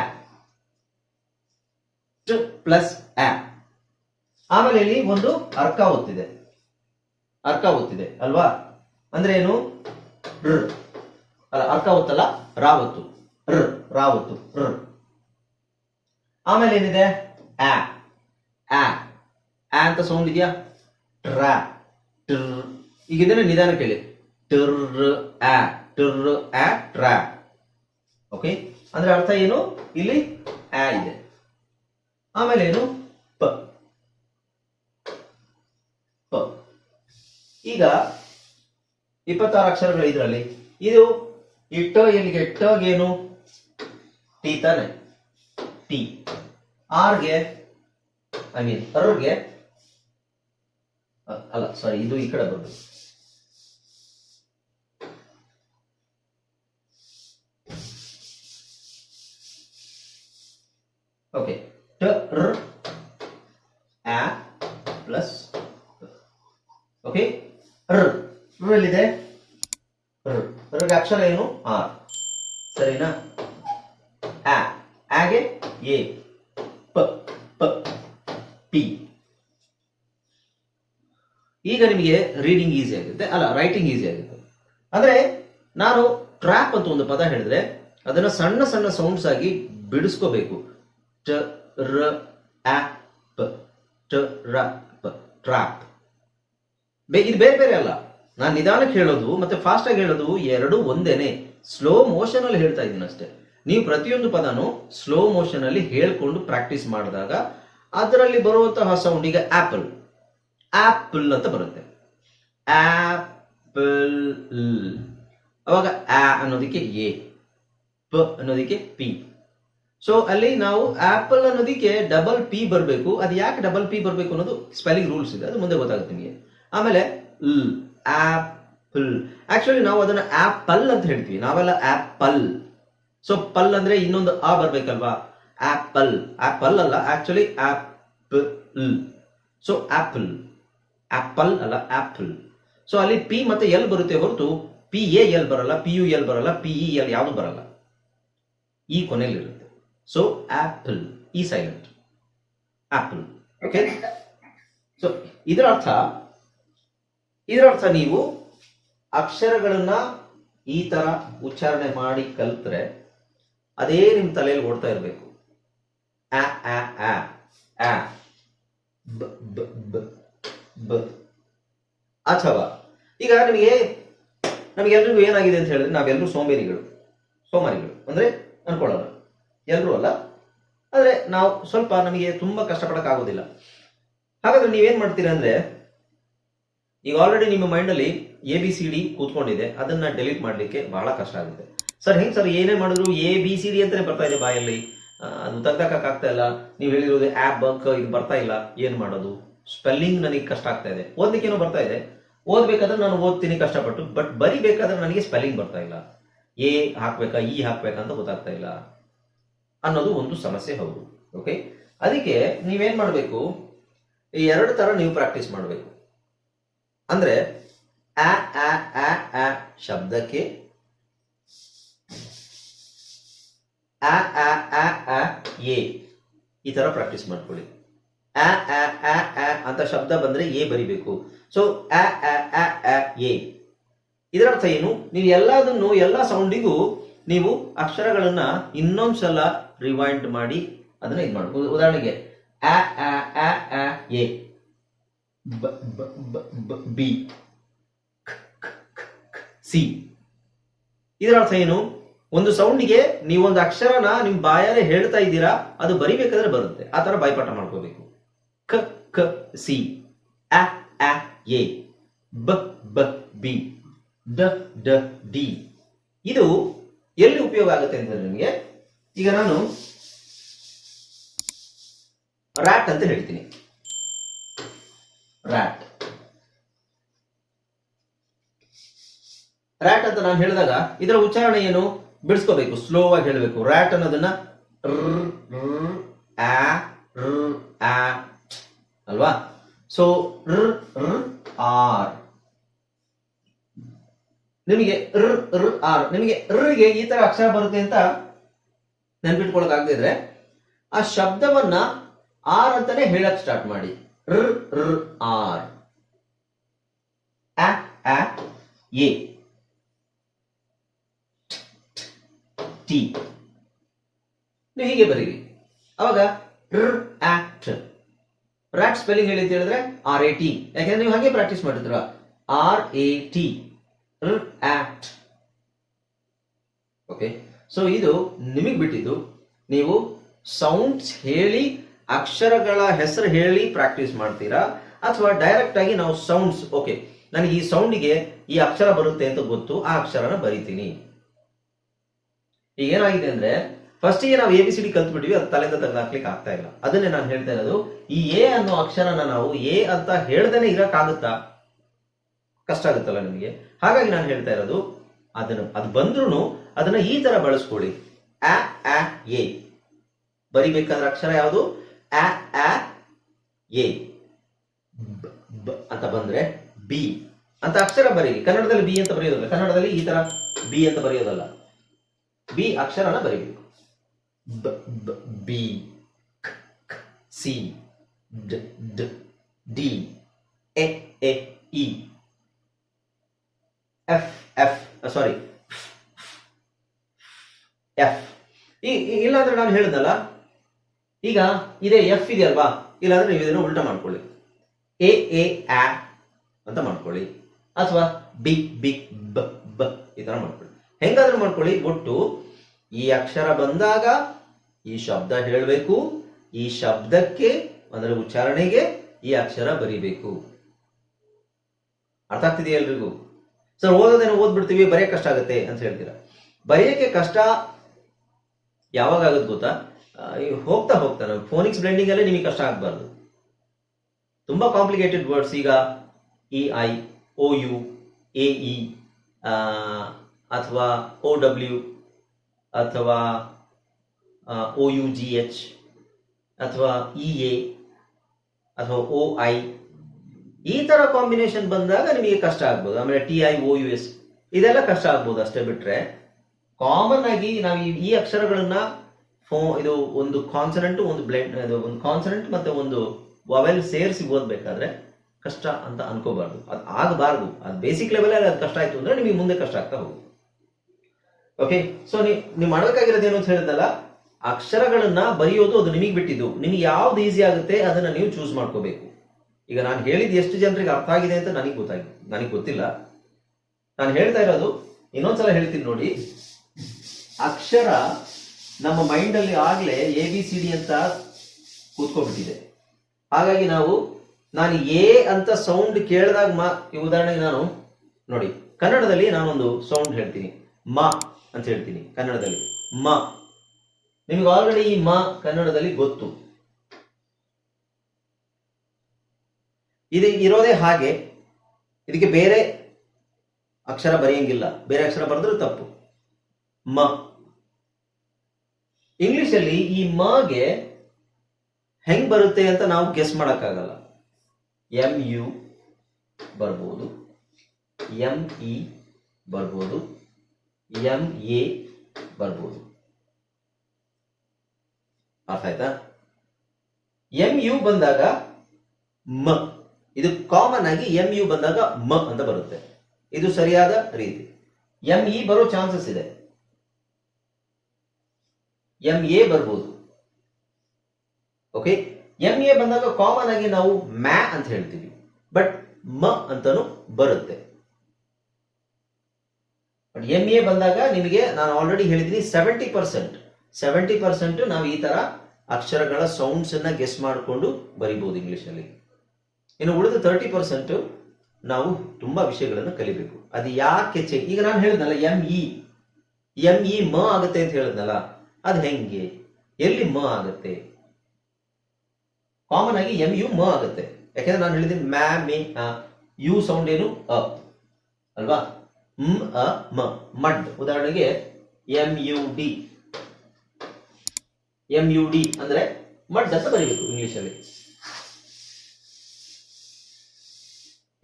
ಟ ಪ್ಲಸ್ ಆ ಆಮೇಲೆ ಇಲ್ಲಿ ಒಂದು ಅರ್ಕ ಒತ್ತಿದೆ. ಅರ್ಕ ಒತ್ತಿದೆ, ಅಲ್ವಾ? ಅಂದ್ರೆ ಏನು ಋ ಅಲ್ಲ ಅರ್ಕ ಒತ್ತಲ್ಲ ರಾವತ್ತು. ಒತ್ತು ರಾವತ್ತು. ರ್. ಆಮೇಲೆ ಏನಿದೆ ಆ. ಆ ಅಂತ ಸೌಂಡ್ ಇದೆಯಾ? ಟ್ರ ಟ್ರ. ಈಗ ಇದನ್ನ ನಿಧಾನ ಕೇಳಿ. ಟರ್, ಆ. ಟರ್, ಆ ಟ್ರ ಓಕೆ ಅಂದ್ರೆ ಅರ್ಥ ಏನು? ಇಲ್ಲಿ ಆ ಇದೆ. ಆಮೇಲೆ ಏನು ಪ. ಪ. ಈಗ ಇಪ್ಪತ್ತಾರು ಅಕ್ಷರಗಳು ಇದರಲ್ಲಿ. ಇದು ಇಟ್ಟ ಎಲ್ಲಿಗೆ ಟಗೇನು ಟಿ ತಾನೆ. ಟಿ. ಆರ್ಗೆ ಐ ಮೀನ್ ಅರ್ಗೆ ಅಲ್ಲ ಸಾರಿ ಇದು ಈ ಕಡೆ ಬರೋದು ಓಕೆ ಟ, ರ್ ಆ ಪ್ಲಸ್ ಓಕೆ ರ್ ರ್ ಎಲ್ಲಿದೆ ರ್ ರ್ಗೆ ಅಕ್ಷರ ಏನು? ಆರ್. ಸರಿನಾ? ಆ. ಆಗೆ ಎ. ಪ. ಪ. ಪಿ. ಈಗ ನಿಮಗೆ ರೀಡಿಂಗ್ ಈಸಿ ಆಗುತ್ತೆ. ಅಲ್ಲ ರೈಟಿಂಗ್ ಈಸಿ ಆಗುತ್ತೆ. ಅಂದ್ರೆ ನಾನು ಟ್ರ್ಯಾಪ್ ಅಂತ ಒಂದು ಪದ ಹೇಳಿದ್ರೆ ಅದನ್ನ ಸಣ್ಣ ಸಣ್ಣ ಸೌಂಡ್ಸ್ ಆಗಿ ಬಿಡಿಸ್ಕೋಬೇಕು. ಟ ರ ಆ ಟ ರ, ಪ. ಟ್ರ್ಯಾಪ್ ಇದು ಬೇರೆ ಬೇರೆ ಅಲ್ಲ. ನಾನು ನಿಧಾನಕ್ಕೆ ಹೇಳೋದು, ಮತ್ತೆ ಫಾಸ್ಟ್ ಆಗಿ ಹೇಳೋದು ಎರಡು ಒಂದೇನೆ. ಸ್ಲೋ ಮೋಷನ್ ಅಲ್ಲಿ ಹೇಳ್ತಾ ಇದ್ದೀನಿ ಅಷ್ಟೇ. ನೀವು ಪ್ರತಿಯೊಂದು ಪದನು ಸ್ಲೋ ಮೋಷನ್ ಅಲ್ಲಿ ಹೇಳ್ಕೊಂಡು ಪ್ರಾಕ್ಟೀಸ್ ಮಾಡಿದಾಗ ಅದರಲ್ಲಿ ಬರುವಂತಹ ಸೌಂಡ್ ಈಗ ಆಪಲ್ ಆಪಲ್ ಅಂತ ಬರುತ್ತೆ. ಆಪಲ್ ಅವಾಗ ಆ ಅನ್ನೋದಕ್ಕೆ ಎ, ಪ ಅನ್ನೋದಕ್ಕೆ ಪಿ. ಸೊ ಅಲ್ಲಿ ನಾವು ಆಪಲ್ ಅನ್ನೋದಕ್ಕೆ ಡಬಲ್ ಪಿ ಬರಬೇಕು. ಅದು ಯಾಕೆ ಡಬಲ್ ಪಿ ಬರಬೇಕು ಅನ್ನೋದು ಸ್ಪೆಲ್ಲಿಂಗ್ ರೂಲ್ಸ್ ಇದೆ. ಅದು ಮುಂದೆ ಗೊತ್ತಾಗುತ್ತೆ ನಿಮಗೆ. ಆಮೇಲೆ ಲ್. ಆಪಲ್ ಆಕ್ಚುಲಿ ನಾವು ಅದನ್ನ ಆಪಲ್ ಅಂತ ಹೇಳ್ತೀವಿ. ನಾವೆಲ್ಲ ಆಪಲ್ ಸೊ ಪಲ್ ಅಂದ್ರೆ ಇನ್ನೊಂದು ಆ ಬರ್ಬೇಕಲ್ವಾ? ಆಪಲ್ ಆಪಲ್ ಅಲ್ಲ actually apple so apple apple ಅಲ್ಲ ಆಪಲ್ ಸೊ ಅಲ್ಲಿ ಪಿ ಮತ್ತೆ ಎಲ್ ಬರುತ್ತೆ ಹೊರತು ಪಿ ಎ ಎಲ್ ಬರಲ್ಲ ಪಿ ಯು ಎಲ್ ಬರಲ್ಲ ಪಿ ಇ ಎಲ್ ಯಾವುದು ಬರಲ್ಲ. ಈ ಕೊನೆಯಲ್ಲಿರುತ್ತೆ. So apple E silent apple okay so ಇದರ ಅರ್ಥ ಇದರ ಅರ್ಥ ನೀವು ಅಕ್ಷರಗಳನ್ನ ಈ ತರ ಉಚ್ಚಾರಣೆ ಮಾಡಿ ಕಲ್ತ್ರೆ ಅದೇ ನಿಮ್ ತಲೆಯಲ್ಲಿ ಓಡ್ತಾ ಇರಬೇಕು. ಆ ಆ ಆ ಆ, ಬ ಬ ಬ ಬ, ಅಥವಾ ಈಗ ನಿಮಗೆ ನಮಗೆಲ್ರಿಗೂ ಏನಾಗಿದೆ ಅಂತ ಹೇಳಿದ್ರೆ ನಾವೆಲ್ಲರೂ ಸೋಮೇರಿಗಳು, ಸೋಮಾರಿಗಳು ಅಂದ್ರೆ ಅನ್ಕೊಳ್ಳೋಣ. ಎಲ್ಲರೂ ಅಲ್ಲ. ಆದ್ರೆ ನಾವು ಸ್ವಲ್ಪ ನಮಗೆ ತುಂಬಾ ಕಷ್ಟಪಡಕ್ಕಾಗೋದಿಲ್ಲ. ಹಾಗಾದ್ರೆ ನೀವೇನ್ ಮಾಡ್ತೀರಾ ಅಂದ್ರೆ ಈಗ ಆಲ್ರೆಡಿ ನಿಮ್ಮ ಮೈಂಡಲ್ಲಿ ಎ ಬಿ ಸಿ ಡಿ ಕೂತ್ಕೊಂಡಿದೆ. ಅದನ್ನ ಡೆಲೀಟ್ ಮಾಡಲಿಕ್ಕೆ ಬಹಳ ಕಷ್ಟ ಆಗುತ್ತೆ. ಸರ್, ಹೆಂಗ್ ಸರ್ ಏನೇ ಮಾಡಿದ್ರು ಎ ಬಿ ಸಿ ಡಿ ಅಂತಾನೆ ಬರ್ತಾ ಇದೆ ಬಾಯಲ್ಲಿ. ಅದು ತೆಗ್ದಾಕಕ್ ಆಗ್ತಾ ಇಲ್ಲ. ನೀವು ಹೇಳಿರೋದು ಆಪ್ ಬಂಕ್ ಇದು ಬರ್ತಾ ಇಲ್ಲ. ಏನ್ ಮಾಡೋದು? ಸ್ಪೆಲ್ಲಿಂಗ್ ನನಗೆ ಕಷ್ಟ ಆಗ್ತಾ ಇದೆ. ಓದ್ಲಿಕ್ಕೇನೋ ಬರ್ತಾ ಇದೆ. ಓದ್ಬೇಕಾದ್ರೆ ನಾನು ಓದ್ತೀನಿ ಕಷ್ಟಪಟ್ಟು ಬಟ್ ಬರಿಬೇಕಾದ್ರೆ ನನಗೆ ಸ್ಪೆಲ್ಲಿಂಗ್ ಬರ್ತಾ ಇಲ್ಲ. ಎ ಹಾಕ್ಬೇಕಾ ಇ ಹಾಕ್ಬೇಕಾ ಅಂತ ಗೊತ್ತಾಗ್ತಾ ಇಲ್ಲ. ಅನ್ನೋದು ಒಂದು ಸಮಸ್ಯೆ ಹೌದು. ಓಕೆ ಅದಕ್ಕೆ ನೀವೇನ್ ಮಾಡಬೇಕು? ಎರಡು ತರ ನೀವು ಪ್ರಾಕ್ಟೀಸ್ ಮಾಡಬೇಕು. ಅಂದ್ರೆ ಆ ಆ ಆ ಆ ಶಬ್ದಕ್ಕೆ ಆ ಆ ಆ ಆ ಎ ಈ ತರ ಪ್ರಾಕ್ಟೀಸ್ ಮಾಡ್ಕೊಳ್ಳಿ ಆ ಆ ಆ ಆ ಅಂತ ಶಬ್ದ ಬಂದ್ರೆ ಎ ಬರಿಬೇಕು ಸೊ ಆ ಆ ಆ ಆ ಎ ಇದರ ಅರ್ಥ ಏನು ನೀವು ಎಲ್ಲದನ್ನು ಎಲ್ಲ ಸೌಂಡಿಗೂ ನೀವು ಅಕ್ಷರಗಳನ್ನ ಇನ್ನೊಂದ್ಸಲ ರಿವೈಂಡ್ ಮಾಡಿ ಅದನ್ನ ಇದು ಮಾಡಬಹುದು ಉದಾಹರಣೆಗೆ ಅ ಆ ಆ ಆ ಎ ಬ ಬ ಸಿ ಇದರ ಅರ್ಥ ಏನು? ಒಂದು ಸೌಂಡಿಗೆ ನೀವೊಂದು ಅಕ್ಷರನ ನಿಮ್ಮ ಬಾಯಲ್ಲೇ ಹೇಳ್ತಾ ಇದ್ದೀರಾ, ಅದು ಬರಿಬೇಕಾದ್ರೆ ಬರುತ್ತೆ. ಆ ತರ ಬಾಯ್ಪಾಠ ಮಾಡ್ಕೋಬೇಕು. ಕ ಕ, ಸಿ. ಅ ಅ, ಎ. ಬ ಬ, ಬಿ. ಡ ಡ, ಡಿ. ಇದು ಎಲ್ಲಿ ಉಪಯೋಗ ಆಗುತ್ತೆ ಅಂತ ನಿಮಗೆ? ಈಗ ನಾನು ರ್ಯಾಟ್ ಅಂತ ಹೇಳ್ತೀನಿ. ರ್ಯಾಟ್ ರ್ಯಾಟ್ ಅಂತ ನಾನು ಹೇಳಿದಾಗ ಇದರ ಉಚ್ಚಾರಣೆ ಏನು? ಬಿಡಿಸ್ಕೋಬೇಕು ಸ್ಲೋ ಆಗಿ ಹೇಳಬೇಕು. ರ್ಯಾಟ್ ಅನ್ನೋದನ್ನ ಅಲ್ವಾ? So R. ನಿಮಗೆ ಆರ್. ನಿಮಗೆ ರಿಗೆ ಈ ತರ ಅಕ್ಷರ ಬರುತ್ತೆ ಅಂತ ನೆನ್ಪಿಟ್ಕೊಳಕ್ ಆಗದಿದ್ರೆ ಆ ಶಬ್ದವನ್ನ ಆರ್ ಅಂತಾನೆ ಹೇಳಕ್ ಸ್ಟಾರ್ಟ್ ಮಾಡಿ. ರ್ ರ್ ಆರ್ ಅ ಅ ಎ ಟಿ ನೀವು ಹೀಗೆ ಬರೀರಿ. ಅವಾಗ ರ್ ಆಕ್ಟ್ ರ್ಯಾಟ್ ಸ್ಪೆಲ್ಲಿಂಗ್ ಹೇಳಿ ಅಂತ ಹೇಳಿದ್ರೆ ಆರ್ ಎ ಟಿ ಯಾಕೆಂದ್ರೆ ನೀವು ಹಾಗೆ ಪ್ರಾಕ್ಟೀಸ್ ಮಾಡಿದ್ರ. ಆರ್ ಎ ಟಿ ರ್ ಆಕ್ಟ್ ಓಕೆ ಸೊ ಇದು ನಿಮಗೆ ಬಿಟ್ಟಿದ್ದು. ನೀವು ಸೌಂಡ್ಸ್ ಹೇಳಿ ಅಕ್ಷರಗಳ ಹೆಸರು ಹೇಳಿ ಪ್ರಾಕ್ಟೀಸ್ ಮಾಡ್ತೀರಾ? ಅಥವಾ ಡೈರೆಕ್ಟ್ ಆಗಿ ನಾವು ಸೌಂಡ್ಸ್ ಓಕೆ ನನಗೆ ಈ ಸೌಂಡಿಗೆ ಈ ಅಕ್ಷರ ಬರುತ್ತೆ ಅಂತ ಗೊತ್ತು, ಆ ಅಕ್ಷರನ ಬರಿತೀನಿ. ಈಗ ಏನಾಗಿದೆ ಅಂದ್ರೆ ಫಸ್ಟಿಗೆ ನಾವು ಎ ಬಿ ಸಿ ಡಿ ಕಲ್ತ್ಬಿಟ್ಟಿವಿ, ಅದು ತಲೆಯಿಂದ ತೆಗೆದಾಕ್ಲಿಕ್ಕೆ ಆಗ್ತಾ ಇಲ್ಲ. ಅದನ್ನೇ ನಾನು ಹೇಳ್ತಾ ಇರೋದು, ಈ ಎ ಅನ್ನೋ ಅಕ್ಷರನ ನಾವು ಎ ಅಂತ ಹೇಳ್ದೇನೆ ಇರಕ್ಕಾಗುತ್ತಾ? ಕಷ್ಟ ಆಗುತ್ತಲ್ಲ ನಿಮಗೆ? ಹಾಗಾಗಿ ನಾನು ಹೇಳ್ತಾ ಇರೋದು, ಅದನ್ನು, ಅದು ಬಂದ್ರೂ ಅದನ್ನ ಈ ತರ ಬಳಸ್ಕೊಳ್ಳಿ. ಅ, ಎ. ಬರಿಬೇಕಾದ್ರೆ ಅಕ್ಷರ ಯಾವುದು? ಆ ಅ ಎ ಬ, ಅಂತ ಬಂದ್ರೆ ಬಿ. ಅಂತ ಅಕ್ಷರ ಬರೀರಿ. ಕನ್ನಡದಲ್ಲಿ ಬಿ ಅಂತ ಬರೆಯೋದಲ್ಲ. ಕನ್ನಡದಲ್ಲಿ ಈ ತರ ಬಿ ಅಂತ ಬರೆಯೋದಲ್ಲ. ಬಿ ಅಕ್ಷರನ ಬರೀಬೇಕು. ಬ ಸಿ ಡ ಡ D A A E F F sorry F E ಇಲ್ಲಾಂದ್ರೆ ನಾನು ಹೇಳಿದ್ನಲ್ಲ ಈಗ ಇದೇ ಎಫ್ ಇದೆ ಅಲ್ವಾ? ಇಲ್ಲಾಂದ್ರೆ ನೀವು ಇದನ್ನು ಉಲ್ಟಾ ಮಾಡ್ಕೊಳ್ಳಿ. ಎ ಎ ಆ ಅಂತ ಮಾಡ್ಕೊಳ್ಳಿ. ಅಥವಾ ಬಿ ಬಿ ಬ ಬ ಈ ತರ ಮಾಡ್ಕೊಳ್ಳಿ. ಹೆಂಗಾದ್ರೂ ಮಾಡ್ಕೊಳ್ಳಿ. ಒಟ್ಟು ಈ ಅಕ್ಷರ ಬಂದಾಗ ಈ ಶಬ್ದ ಹೇಳಬೇಕು. ಈ ಶಬ್ದಕ್ಕೆ, ಅದರ ಉಚ್ಚಾರಣೆಗೆ ಈ ಅಕ್ಷರ ಬರಿಬೇಕು. ಅರ್ಥ ಆಗ್ತಿದೆಯಾ ಎಲ್ರಿಗೂ? ಸರ್ ಓದೋದೇನು ಓದ್ಬಿಡ್ತೀವಿ, ಬರೆಯಕ್ಕೆ ಕಷ್ಟ ಆಗುತ್ತೆ ಅಂತ ಹೇಳ್ತೀರಾ? ಬರೆಯಕ್ಕೆ ಕಷ್ಟ ಯಾವಾಗ ಆಗುತ್ತೆ ಗೊತ್ತಾ? ಹೋಗ್ತಾ ಹೋಗ್ತಾ ನಾವು ಫೋನಿಕ್ಸ್ ಬ್ಲೆಂಡಿಂಗ್ ಅಲ್ಲೇ ನಿಮಗೆ ಕಷ್ಟ ಆಗಬಾರ್ದು. ತುಂಬಾ ಕಾಂಪ್ಲಿಕೇಟೆಡ್ ವರ್ಡ್ಸ್ ಈಗ E I O U A E ಅಥವಾ ಒ ಡಬ್ಲ್ಯೂ ಅಥವಾ ಒ ಯು ಜಿ ಎಚ್ ಅಥವಾ ಇ ಎ ಅಥವಾ ಒ ಐ ಈ ತರ ಕಾಂಬಿನೇಷನ್ ಬಂದಾಗ ನಿಮಗೆ ಕಷ್ಟ ಆಗ್ಬೋದು. ಆಮೇಲೆ T I O U S ಇದೆಲ್ಲ ಕಷ್ಟ ಆಗ್ಬೋದು ಅಷ್ಟೇ ಬಿಟ್ರೆ. ಕಾಮನ್ ಆಗಿ ನಾವು ಈ- ಅಕ್ಷರಗಳನ್ನು ಇದು ಒಂದು ಕಾನ್ಸನೆಂಟ್ ಒಂದು ಬ್ಲೆಂಡ್ ಒಂದು ಕಾನ್ಸನೆಂಟ್ ಮತ್ತೆ ಒಂದು ವವೆಲ್ ಸೇರಿಸಿ ಓದ್ಬೇಕಾದ್ರೆ ಕಷ್ಟ ಅಂತ ಅನ್ಕೋಬಾರ್ದು. ಅದು ಆಗಬಾರ್ದು. ಅದು ಬೇಸಿಕ್ ಲೆವೆಲಲ್ಲಿ ಅದು ಕಷ್ಟ ಆಯ್ತು ಅಂದ್ರೆ ನಿಮಗೆ ಮುಂದೆ ಕಷ್ಟ ಆಗ್ತಾ ಹೋಗುತ್ತೆ. ಓಕೆ ಸೊ ನೀವು ಮಾಡಬೇಕಾಗಿರೋದು ಏನು ಅಂತ ಹೇಳಿದ್ನಲ್ಲ? ಅಕ್ಷರಗಳನ್ನ ಬರೆಯೋದು ಅದು ನಿಮಗೆ ಬಿಟ್ಟಿದ್ದು. ನಿಮಗೆ ಯಾವ್ದು ಈಸಿ ಆಗುತ್ತೆ ಅದನ್ನ ನೀವು ಚೂಸ್ ಮಾಡ್ಕೋಬೇಕು. ಈಗ ನಾನು ಹೇಳಿದ ಎಷ್ಟು ಜನರಿಗೆ ಅರ್ಥ ಆಗಿದೆ ಅಂತ ನನಗೆ ಗೊತ್ತಾಗಿ, ನನಗೆ ಗೊತ್ತಿಲ್ಲ. ನಾನು ಹೇಳ್ತಾ ಇರೋದು, ಇನ್ನೊಂದ್ಸಲ ಹೇಳ್ತೀನಿ ನೋಡಿ. ಅಕ್ಷರ ನಮ್ಮ ಮೈಂಡ್ ಅಲ್ಲಿ ಆಗ್ಲೇ ಎ ಬಿ ಸಿ ಡಿ ಅಂತ ಕೂತ್ಕೊಂಡ್ಬಿಟ್ಟಿದೆ. ಹಾಗಾಗಿ ನಾವು, ನಾನು ಎ ಅಂತ ಸೌಂಡ್ ಕೇಳಿದಾಗ ಮಾ ಉದಾಹರಣೆಗೆ ನಾನು ನೋಡಿ, ಕನ್ನಡದಲ್ಲಿ ನಾನೊಂದು ಸೌಂಡ್ ಹೇಳ್ತೀನಿ. ಮ ಅಂತ ಹೇಳ್ತೀನಿ ಕನ್ನಡದಲ್ಲಿ. ಮ. ನಿಮಗೆ ಆಲ್ರೆಡಿ ಈ ಮ ಕನ್ನಡದಲ್ಲಿ ಗೊತ್ತು. ಇದು ಇರೋದೇ ಹಾಗೆ, ಇದಕ್ಕೆ ಬೇರೆ ಅಕ್ಷರ ಬರೆಯಂಗಿಲ್ಲ. ಬೇರೆ ಅಕ್ಷರ ಬರೆದ್ರೆ ತಪ್ಪು. ಮ. ಇಂಗ್ಲಿಷಲ್ಲಿ ಈ ಮಗೆ ಹೆಂಗ್ ಬರುತ್ತೆ ಅಂತ ನಾವು ಗೆಸ್ ಮಾಡಕ್ಕಾಗಲ್ಲ. ಎಂ ಯು ಬರ್ಬೋದು. ಎಂ ಇ ಬರ್ಬೋದು. ಎಂ ಎ ಬರ್ಬೋದು. ಅರ್ಥ ಆಯ್ತಾ? ಎಂ ಯು ಬಂದಾಗ ಮ. ಇದು ಕಾಮನ್ ಆಗಿ ಎಂ ಯು ಬಂದಾಗ ಮ ಅಂತ ಬರುತ್ತೆ. ಇದು ಸರಿಯಾದ ರೀತಿ. ಎಂ ಇ ಬರೋ ಚಾನ್ಸಸ್ ಇದೆ. ಎಂ ಎ ಬರ್ಬೋದು. ಓಕೆ ಎಂ ಎ ಬಂದಾಗ ಕಾಮನ್ ಆಗಿ ನಾವು ಮ್ಯಾ ಅಂತ ಹೇಳ್ತೀವಿ. ಬಟ್ ಮ ಅಂತಾನು ಬರುತ್ತೆ. ಎಂ ಎ ಬಂದಾಗ ನಿಮಗೆ ನಾನು ಆಲ್ರೆಡಿ ಹೇಳಿದ್ದೀನಿ ಸೆವೆಂಟಿ ಪರ್ಸೆಂಟ್ ಸೆವೆಂಟಿ ಪರ್ಸೆಂಟ್ ನಾವು ಈ ತರ ಅಕ್ಷರಗಳ ಸೌಂಡ್ಸ್ ಅನ್ನ ಗೆಸ್ ಮಾಡಿಕೊಂಡು ಬರಿಬಹುದು ಇಂಗ್ಲಿಷ್ ಅಲ್ಲಿ. ಇನ್ನು ಉಳಿದ ತರ್ಟಿ ಪರ್ಸೆಂಟ್ ನಾವು ತುಂಬಾ ವಿಷಯಗಳನ್ನು ಕಲಿಬೇಕು. ಅದು ಯಾಕೆ ಈಗ ನಾನು ಹೇಳಿದ್ನಲ್ಲ ಎಂ ಇ ಎಂ ಇ ಮ ಆಗುತ್ತೆ ಅಂತ ಹೇಳಿದ್ನಲ್ಲ. ಅದು ಹೆಂಗೆ? ಎಲ್ಲಿ ಮ ಆಗುತ್ತೆ? ಕಾಮನ್ ಆಗಿ ಎಂ ಯು ಮ ಆಗುತ್ತೆ. ಯಾಕೆಂದ್ರೆ ನಾನು ಹೇಳಿದೆ ಮ್ಯಾ ಮೇ ಯು ಸೌಂಡ್ ಏನು? ಅ. ಅಲ್ವಾ? ಮ್, ಅ, ಮ. ಮಡ್. ಉದಾಹರಣೆಗೆ M U D M U D ಅಂದ್ರೆ ಮಡ್ ಅಂತ ಬರೀಬೇಕು ಇಂಗ್ಲಿಷ್ ಅಲ್ಲಿ.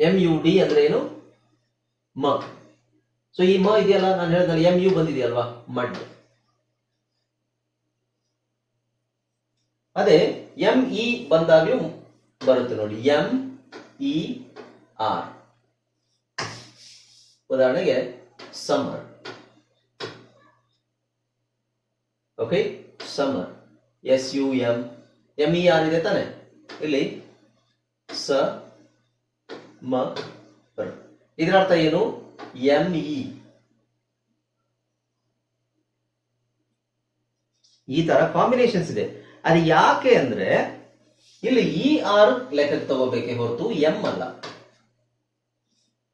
ಎಂ ಯು ಡಿ ಅಂದ್ರೆ ಏನು? ಮ. ಸೊ ಈ ಮ ಇದೆಯಲ್ಲ? ನಾನು ಹೇಳಿದ್ನಲ್ಲ ಎಂ ಯು ಬಂದಿದೆಯಲ್ವಾ? ಮಡ್. ಅದೇ ಎಂ ಇ ಬಂದಾಗ್ಲೂ ಬರುತ್ತೆ ನೋಡಿ. ಎಂ ಇ ಆರ್ ಉದಾಹರಣೆಗೆ summer okay summer S U M M E R ಇದೆ ತಾನೆ. ಇಲ್ಲಿ ಸ ಮ. ಇದರ ಅರ್ಥ ಏನು? ಎಂ ಇ ಈ ತರ ಕಾಂಬಿನೇಷನ್ಸ್ ಇದೆ. ಅದು ಯಾಕೆ ಅಂದ್ರೆ, ಇಲ್ಲಿ ಇ ಆರ್ ಲೆಕ್ಕಕ್ಕೆ ತಗೋಬೇಕೆ ಹೊರತು ಎಂ ಅಲ್ಲ.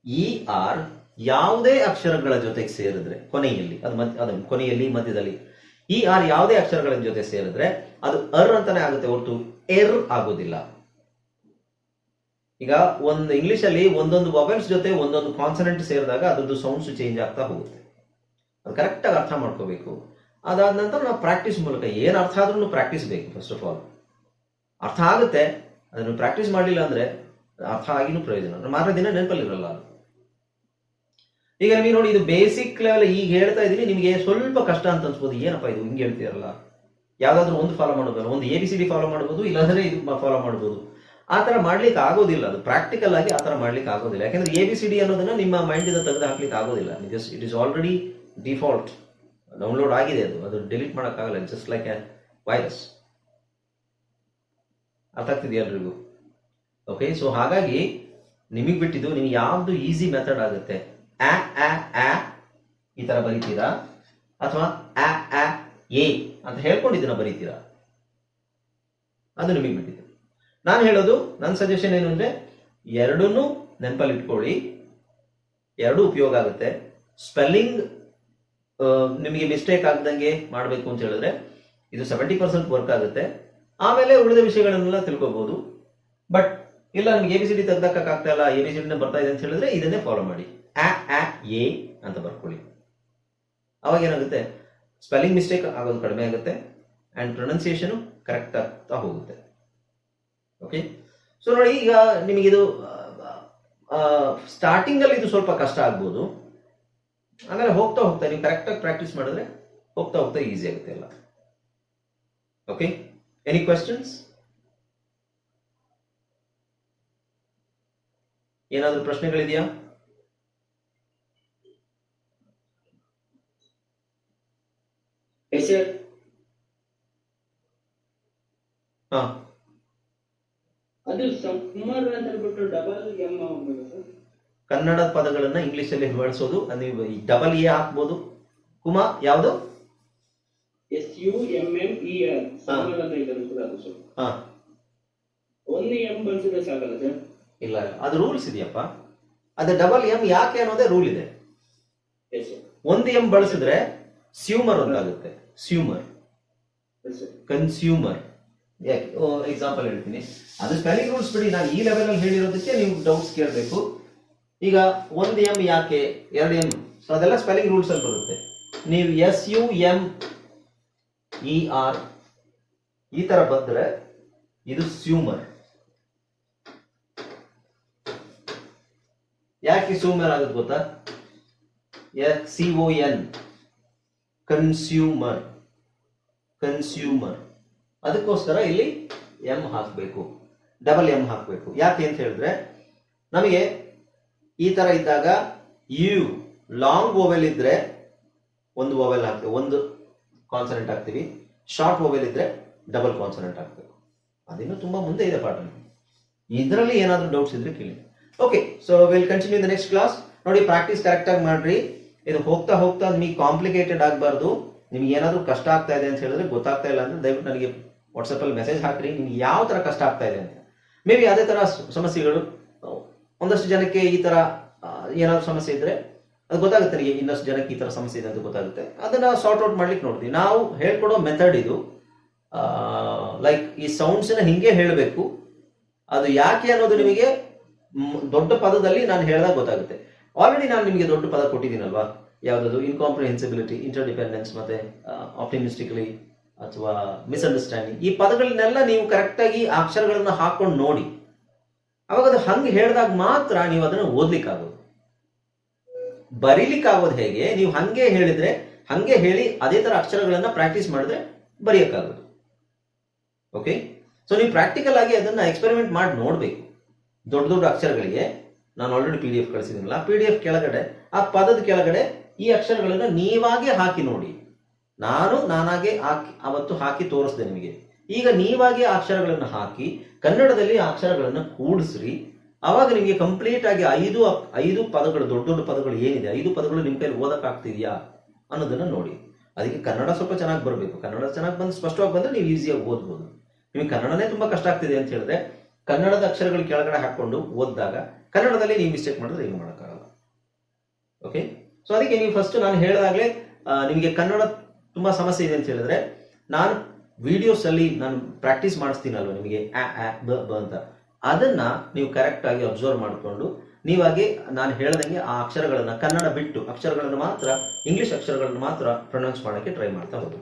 ಇ ಆರ್ ಯಾವುದೇ ಅಕ್ಷರಗಳ ಜೊತೆಗೆ ಸೇರಿದ್ರೆ, ಕೊನೆಯಲ್ಲಿ, ಅದು ಮಧ್ಯ ಅದು ಕೊನೆಯಲ್ಲಿ, ಮಧ್ಯದಲ್ಲಿ. ಇ ಆರ್ ಯಾವುದೇ ಅಕ್ಷರಗಳ ಜೊತೆ ಸೇರಿದ್ರೆ, ಅದು ಅರ್ ಅಂತಾನೆ ಆಗುತ್ತೆ, ಹೊರತು ಎರ್ ಆಗೋದಿಲ್ಲ. ಈಗ ಒಂದು ಇಂಗ್ಲಿಷ್ ಅಲ್ಲಿ ಒಂದೊಂದು ವೊವೆಲ್ಸ್ ಜೊತೆ ಒಂದೊಂದು ಕಾನ್ಸನೆಂಟ್ ಸೇರಿದಾಗ ಅದ್ರದ್ದು ಸೌಂಡ್ಸ್ ಚೇಂಜ್ ಆಗ್ತಾ ಹೋಗುತ್ತೆ. ಅದು ಕರೆಕ್ಟ್ ಆಗಿ ಅರ್ಥ ಮಾಡ್ಕೋಬೇಕು. ಅದಾದ ನಂತರ ನಾವು ಪ್ರಾಕ್ಟೀಸ್ ಮೂಲಕ ಏನು ಅರ್ಥ ಆದ್ರೂ ಪ್ರಾಕ್ಟೀಸ್ ಬೇಕು ಫಸ್ಟ್ ಆಫ್ ಆಲ್ ಅರ್ಥ ಆಗುತ್ತೆ, ಅದನ್ನು ಪ್ರಾಕ್ಟೀಸ್ ಮಾಡಲಿಲ್ಲ ಅಂದ್ರೆ ಅರ್ಥ ಆಗಿನೂ ಪ್ರಯೋಜನ. ಮಾರನೇ ದಿನ ನೆನಪಲ್ಲಿರಲ್ಲ ಈಗ ನೀವು ನೋಡಿ, ಇದು ಬೇಸಿಕ್ ಲೆವೆಲ್ ಈಗ ಹೇಳ್ತಾ ಇದ್ದೀನಿ, ನಿಮಗೆ ಸ್ವಲ್ಪ ಕಷ್ಟ ಅಂತ ಅನ್ಸ್ಬೋದು. ಏನಪ್ಪ ಇದು? ಹಿಂಗೆ ಹೇಳ್ತೀರಲ್ಲ? ಯಾವ್ದಾದ್ರು ಒಂದು ಫಾಲೋ ಮಾಡೋದಲ್ಲ ಒಂದು A B C D follow ಮಾಡಬಹುದು ಇಲ್ಲಾಂದ್ರೆ ಇದು ಫಾಲೋ ಮಾಡಬಹುದು ಆ ತರ ಮಾಡ್ಲಿಕ್ಕೆ ಆಗೋದಿಲ್ಲ ಅದು. ಪ್ರಾಕ್ಟಿಕಲ್ ಆಗಿ ಆ ತರ ಮಾಡ್ಲಿಕ್ಕೆ ಆಗೋದಿಲ್ಲ. ಯಾಕಂದ್ರೆ ಎ ಬಿ ಸಿ ಡಿ ಅನ್ನೋದನ್ನ ನಿಮ್ಮ ಮೈಂಡ್ ಇಂದ ತೆಗೆದು ಹಾಕ್ಲಿಕ್ಕೆ ಆಗೋದಿಲ್ಲ. It is already default download ಆಗಿದೆ ಅದು. ಅದು ಡಿಲೀಟ್ ಮಾಡೋಕ್ಕಾಗಲ್ಲ. ಜಸ್ಟ್ ಲೈಕ್ ಎ ವೈರಸ್ ಅರ್ಥ ಆಗ್ತಿದೆಯಾ ಎಲ್ರಿಗೂ? ಓಕೆ ಸೊ ಹಾಗಾಗಿ ನಿಮಗೆ ಬಿಟ್ಟಿದ್ದು ನಿಮಗೆ ಯಾವುದು ಈಸಿ ಮೆಥಡ್ ಆಗುತ್ತೆ? ಆ ಆ ಆ ಈ ತರ ಬರೀತೀರಾ? ಅಥವಾ ಆ ಆ, ಎ ಅಂತ ಹೇಳ್ಕೊಂಡಿದ್ದನ್ನ ಬರೀತೀರಾ? ಅದು ನಿಮಗೆ ಬಿಟ್ಟಿದ್ದು. ನಾನು ಹೇಳೋದು ನನ್ನ ಸಜೆಷನ್ ಏನು ಅಂದ್ರೆ ಎರಡನ್ನೂ ನೆನಪಲ್ಲಿ ಇಟ್ಕೊಳ್ಳಿ ಎರಡೂ ಉಪಯೋಗ ಆಗುತ್ತೆ. ಸ್ಪೆಲ್ಲಿಂಗ್ ನಿಮಗೆ ಮಿಸ್ಟೇಕ್ ಆಗದಂಗೆ ಮಾಡಬೇಕು ಅಂತ ಹೇಳಿದ್ರೆ ಇದು ಸೆವೆಂಟಿ ಪರ್ಸೆಂಟ್ ವರ್ಕ್ ಆಗುತ್ತೆ. ಆಮೇಲೆ ಉಳಿದ ವಿಷಯಗಳನ್ನೆಲ್ಲ ತಿಳ್ಕೋಬಹುದು ಬಟ್ ಇಲ್ಲ, ನಿಮ್ಗೆ ಎ ಬಿ ಸಿ ಡಿ ತೆಗ್ದಕ್ಕಾಗ್ತಾ ಇಲ್ಲ ಎ ಬಿ ಸಿ ಡಿನ ಬರ್ತಾ ಇದೆ ಅಂತ ಹೇಳಿದ್ರೆ ಇದನ್ನೇ ಫಾಲೋ ಮಾಡಿ. ಆ ಎ ಅಂತ ಬರ್ಕೊಳ್ಳಿ. ಅವಾಗ ಏನಾಗುತ್ತೆ? ಸ್ಪೆಲ್ಲಿಂಗ್ ಮಿಸ್ಟೇಕ್ ಆಗೋದು ಕಡಿಮೆ ಆಗುತ್ತೆ ಆ್ಯಂಡ್ ಪ್ರೊನೌನ್ಸಿಯೇಷನು ಕರೆಕ್ಟ್ ಆಗ್ತಾ ಹೋಗುತ್ತೆ. ಓಕೆ ಸೊ ನೋಡಿ, ಈಗ ನಿಮಗಿದು ಸ್ಟಾರ್ಟಿಂಗಲ್ಲಿ ಇದು ಸ್ವಲ್ಪ ಕಷ್ಟ ಆಗ್ಬೋದು. ಆಮೇಲೆ ಹೋಗ್ತಾ ಹೋಗ್ತಾ ನೀವು ಕರೆಕ್ಟಾಗಿ ಪ್ರಾಕ್ಟೀಸ್ ಮಾಡಿದ್ರೆ ಹೋಗ್ತಾ ಹೋಗ್ತಾ ಈಸಿ ಆಗುತ್ತೆ ಎಲ್ಲ. ಓಕೆ ಎನಿ ಕ್ವೆಶನ್ಸ್ ಏನಾದರೂ ಪ್ರಶ್ನೆಗಳಿದೆಯಾ? ಅದು ಸಮ್ಮರ್ ಅಂತ ಹೇಳ್ಬಿಟ್ಟು ಡಬಲ್ ಎಂ ಕನ್ನಡ ಪದಗಳನ್ನ ಇಂಗ್ಲಿಷ್ ಅಲ್ಲಿ ಬಳಸೋದು ನೀವು ಡಬಲ್ ಎ ಹಾಕ್ಬೋದು. ಕುಮಾ ಯಾವುದು? S U M M E R ಹಾ. ಒಂದು ಎಂ ಬಳಸಿದ್ರೆ ಸಾಕಲ್ಲ ಸರ್? ಇಲ್ಲ ಅದು ರೂಲ್ಸ್ ಇದೆಯಪ್ಪ. ಅದು ಡಬಲ್ ಎಂ ಯಾಕೆ ಅನ್ನೋದೇ ರೂಲ್ ಇದೆ. ಒಂದು ಎಂ ಬಳಸಿದ್ರೆ ಸ್ಯೂಮರ್ ಅಂತ ಆಗುತ್ತೆ ಸ್ಯೂಮರ್ ಕನ್ಸ್ಯೂಮರ್ ಯಾಕೆ? ಎಕ್ಸಾಂಪಲ್ ಹೇಳ್ತೀನಿ. ಅದು ಸ್ಪೆಲ್ಲಿಂಗ್ ರೂಲ್ಸ್ ಬಿಡಿ. ನಾನು ಈ ಲೆವೆಲ್ ಅಲ್ಲಿ ಹೇಳಿರೋದಕ್ಕೆ ನೀವು ಡೌಟ್ಸ್ ಕೇಳಬೇಕು. ಈಗ ಒಂದು ಎಂ ಯಾಕೆ, ಎರಡು ಎಂ ಸೊ ಅದೆಲ್ಲ ಸ್ಪೆಲ್ಲಿಂಗ್ ರೂಲ್ಸ್ ಅಲ್ಲಿ ಬರುತ್ತೆ. ನೀವು S U M E R ಈ ತರ ಬಂದ್ರೆ ಇದು ಸ್ಯೂಮರ್ ಯಾಕೆ ಸ್ಯೂಮರ್ ಆಗುತ್ತೆ ಗೊತ್ತಾ? C O N consumer consumer ಅದಕ್ಕೋಸ್ಕರ ಇಲ್ಲಿ ಎಂ ಹಾಕಬೇಕು. ಡಬಲ್ ಎಂ ಹಾಕಬೇಕು. ಯಾಕೆ ಅಂತ ಹೇಳಿದ್ರೆ, ನಮಗೆ ಈ ತರ ಇದ್ದಾಗ ಯು ಲಾಂಗ್ ಓವೆಲ್ ಇದ್ರೆ ಒಂದು ಓವೆಲ್ ಹಾಕ್ತೀವಿ, ಒಂದು ಕಾನ್ಸನೆಂಟ್ ಹಾಕ್ತೀವಿ. ಶಾರ್ಟ್ ಓವೆಲ್ ಇದ್ರೆ ಡಬಲ್ ಕಾನ್ಸನೆಂಟ್ ಹಾಕ್ಬೇಕು. ಅದಿನ್ನೂ ತುಂಬಾ ಮುಂದೆ ಇದೆ ಪಾಠ ಇದರಲ್ಲಿ ಏನಾದರೂ ಡೌಟ್ಸ್ ಇದ್ರೆ ಕೇಳಿ. Okay so will continue the next class ನೋಡಿ ಪ್ರಾಕ್ಟೀಸ್ ಕರೆಕ್ಟ್ ಆಗಿ ಮಾಡ್ರಿ. ಇದು ಹೋಗ್ತಾ ಹೋಗ್ತಾ ನಿಮಗೆ ಕಾಂಪ್ಲಿಕೇಟೆಡ್ ಆಗಬಾರ್ದು. ನಿಮ್ಗೆ ಏನಾದರೂ ಕಷ್ಟ ಆಗ್ತಾ ಇದೆ ಅಂತ ಹೇಳಿದ್ರೆ ಗೊತ್ತಾಗ್ತಾ ಇಲ್ಲ ಅಂದ್ರೆ ದಯವಿಟ್ಟು ನನಗೆ ವಾಟ್ಸಪ್ ಅಲ್ಲಿ ಮೆಸೇಜ್ ಹಾಕ್ರಿ. ನಿಮ್ಗೆ ಯಾವ ತರ ಕಷ್ಟ ಆಗ್ತಾ ಇದೆ ಅಂತ. ಮೇ ಬಿ ಅದೇ ತರ ಸಮಸ್ಯೆಗಳು ಒಂದಷ್ಟು ಜನಕ್ಕೆ ಈ ತರ ಏನಾದರೂ ಸಮಸ್ಯೆ ಇದ್ರೆ ಅದು ಗೊತ್ತಾಗುತ್ತೆ ನನಗೆ ಇನ್ನಷ್ಟು ಜನಕ್ಕೆ ಈ ತರ ಸಮಸ್ಯೆ ಇದೆ ಅಂತ ಗೊತ್ತಾಗುತ್ತೆ. ಅದನ್ನ ಸಾರ್ಟ್ ಔಟ್ ಮಾಡ್ಲಿಕ್ಕೆ ನೋಡ್ತೀವಿ. ನಾವು ಹೇಳ್ಕೊಡೋ ಮೆಥಡ್ ಇದು ಲೈಕ್ ಈ ಸೌಂಡ್ಸ್ ಹಿಂಗೆ ಹೇಳಬೇಕು. ಅದು ಯಾಕೆ ಅನ್ನೋದು ನಿಮಗೆ ದೊಡ್ಡ ಪದದಲ್ಲಿ ನಾನು ಹೇಳಿದಾಗ ಗೊತ್ತಾಗುತ್ತೆ. ಆಲ್ರೆಡಿ ನಾನು ನಿಮಗೆ ದೊಡ್ಡ ಪದ ಕೊಟ್ಟಿದ್ದೀನಲ್ವಾ? ಯಾವುದದು? ಇನ್ಕಾಂಪ್ರಿಹೆನ್ಸಿಬಿಲಿಟಿ ಇಂಟರ್ಡಿಪೆಂಡೆನ್ಸ್ ಮತ್ತೆ ಆಪ್ಟಿಮಿಸ್ಟಿಕ್ಲಿ ಅಥವಾ ಮಿಸ್ಅಂಡರ್ಸ್ಟ್ಯಾಂಡಿಂಗ್ ಈ ಪದಗಳನ್ನೆಲ್ಲ ನೀವು ಕರೆಕ್ಟಾಗಿ ಅಕ್ಷರಗಳನ್ನ ಹಾಕೊಂಡು ನೋಡಿ. ಅವಾಗ ಅದು ಹಂಗೆ ಹೇಳಿದಾಗ ಮಾತ್ರ ನೀವು ಅದನ್ನು ಓದ್ಲಿಕ್ಕಾಗೋದು. ಬರೀಲಿಕ್ಕಾಗೋದು ಹೇಗೆ? ನೀವು ಹಂಗೆ ಹೇಳಿದ್ರೆ, ಹಂಗೆ ಹೇಳಿ ಅದೇ ತರ ಅಕ್ಷರಗಳನ್ನ ಪ್ರಾಕ್ಟೀಸ್ ಮಾಡಿದ್ರೆ ಬರೆಯಕ್ಕಾಗೋದು. ಓಕೆ ಸೊ ನೀವು ಪ್ರಾಕ್ಟಿಕಲ್ ಆಗಿ ಅದನ್ನ ಎಕ್ಸ್ಪೆರಿಮೆಂಟ್ ಮಾಡಿ ನೋಡಬೇಕು. ದೊಡ್ಡ ದೊಡ್ಡ ಅಕ್ಷರಗಳಿಗೆ. ನಾನು ಆಲ್ರೆಡಿ ಪಿ ಡಿ ಎಫ್ ಕಳಿಸಿದ್ದೀನಲ್ಲ ಪಿ ಡಿ ಎಫ್ ಕೆಳಗಡೆ, ಆ ಪದದ ಕೆಳಗಡೆ ಈ ಅಕ್ಷರಗಳನ್ನು ನೀವಾಗೆ ಹಾಕಿ ನೋಡಿ. ನಾನು ನಾನಾಗೆ ಹಾಕಿ, ಅವತ್ತು ಹಾಕಿ ತೋರಿಸ್ದೆ ನಿಮಗೆ. ಈಗ ನೀವಾಗಿ ಅಕ್ಷರಗಳನ್ನು ಹಾಕಿ, ಕನ್ನಡದಲ್ಲಿ ಅಕ್ಷರಗಳನ್ನು ಕೂಡಿಸ್ರಿ. ಅವಾಗ ನಿಮಗೆ ಕಂಪ್ಲೀಟ್ ಆಗಿ ಐದು ಐದು ಪದಗಳು, ದೊಡ್ಡ ದೊಡ್ಡ ಪದಗಳು ಏನಿದೆ? ಐದು ಪದಗಳು ನಿಮ್ಮ ಕೈಲಿ ಓದಕ್ಕಾಗ್ತಿದೆಯಾ ಅನ್ನೋದನ್ನು ನೋಡಿ. ಅದಕ್ಕೆ ಕನ್ನಡ ಸ್ವಲ್ಪ ಚೆನ್ನಾಗಿ ಬರಬೇಕು. ಕನ್ನಡ ಚೆನ್ನಾಗಿ ಬಂದು ಸ್ಪಷ್ಟವಾಗಿ ಬಂದರೆ ನೀವು ಈಸಿಯಾಗಿ ಓದ್ಬೋದು. ನಿಮಗೆ ಕನ್ನಡನೇ ತುಂಬ ಕಷ್ಟ ಆಗ್ತಿದೆ ಅಂತ ಹೇಳಿದ್ರೆ, ಕನ್ನಡದ ಅಕ್ಷರಗಳು ಕೆಳಗಡೆ ಹಾಕ್ಕೊಂಡು ಓದಿದಾಗ, ಕನ್ನಡದಲ್ಲಿ ನೀವು ಮಿಸ್ಟೇಕ್ ಮಾಡಿದ್ರೆ ಏನು ಮಾಡೋಕ್ಕಾಗಲ್ಲ. ಓಕೆ ಸೊ ಅದಕ್ಕೆ ನೀವು ಫಸ್ಟ್ ನಾನು ಹೇಳಿದಾಗಲೇ ನಿಮಗೆ ಕನ್ನಡ ತುಂಬ ಸಮಸ್ಯೆ ಇದೆ ಅಂತ ಹೇಳಿದ್ರೆ, ನಾನು ವಿಡಿಯೋಸ್ ಅಲ್ಲಿ ನಾನು ಪ್ರಾಕ್ಟೀಸ್ ಮಾಡಿಸ್ತೀನಲ್ವ ನಿಮಗೆ? ಆ ಬ ಬ ಅಂತ. ಅದನ್ನ ನೀವು ಕರೆಕ್ಟಾಗಿ ಅಬ್ಸರ್ವ್ ಮಾಡಿಕೊಂಡು ನೀವಾಗೆ ನಾನು ಹೇಳ್ದಂಗೆ ಆ ಅಕ್ಷರಗಳನ್ನ ಕನ್ನಡ ಬಿಟ್ಟು ಅಕ್ಷರಗಳನ್ನು ಮಾತ್ರ ಇಂಗ್ಲಿಷ್ ಅಕ್ಷರಗಳನ್ನು ಮಾತ್ರ ಪ್ರೊನೌನ್ಸ್ ಮಾಡೋಕ್ಕೆ ಟ್ರೈ ಮಾಡ್ತಾ ಹೋಗಿ